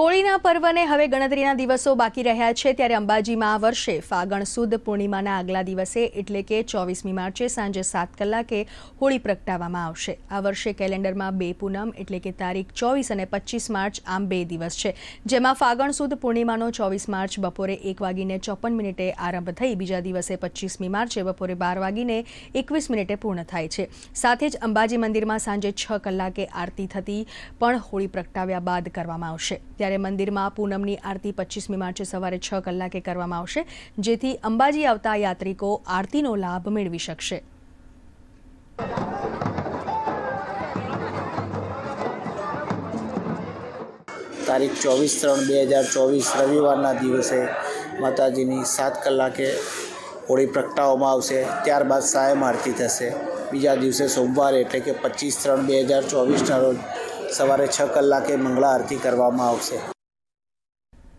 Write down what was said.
હોળીના પર્વને હવે ગણતરીના દિવસો બાકી રહ્યા છે ત્યારે અંબાજીમાં આ વર્ષે ફાગણ સુદ પૂર્ણિમાના આગલા દિવસે એટલે કે ચોવીસમી માર્ચે સાંજે સાત કલાકે હોળી પ્રગટાવવામાં આવશે. આ વર્ષે કેલેન્ડરમાં બે પૂનમ એટલે કે તારીખ ચોવીસ અને પચીસ માર્ચ આમ બે દિવસ છે. જેમાં ફાગણ સુદ પૂર્ણિમાનો ચોવીસ માર્ચ બપોરે એક વાગીને ચોપન મિનિટે આરંભ થઈ બીજા દિવસે પચીસમી માર્ચે બપોરે બાર વાગીને એકવીસ મિનિટે પૂર્ણ થાય છે. સાથે જ અંબાજી મંદિરમાં સાંજે છ કલાકે આરતી થતી પણ હોળી પ્રગટાવ્યા બાદ કરવામાં આવશે. ત્યારે મંદિરમાં પૂનમની આરતી પચીસમી માર્ચે સવારે છ કલાકે કરવામાં આવશે, જેથી અંબાજી આવતા યાત્રિકો આરતીનો લાભ મેળવી શકશે. તારીખ ચોવીસ ત્રણ બે હજાર ચોવીસ રવિવારના દિવસે માતાજીની સાત કલાકે હોળી પ્રગટાવવામાં આવશે. ત્યારબાદ સાયમ આરતી થશે. બીજા દિવસે સોમવારે એટલે કે પચીસ ત્રણ બે હજાર ચોવીસના રોજ સવારે છ કલાકે મંગળા આરતી કરવામાં આવશે.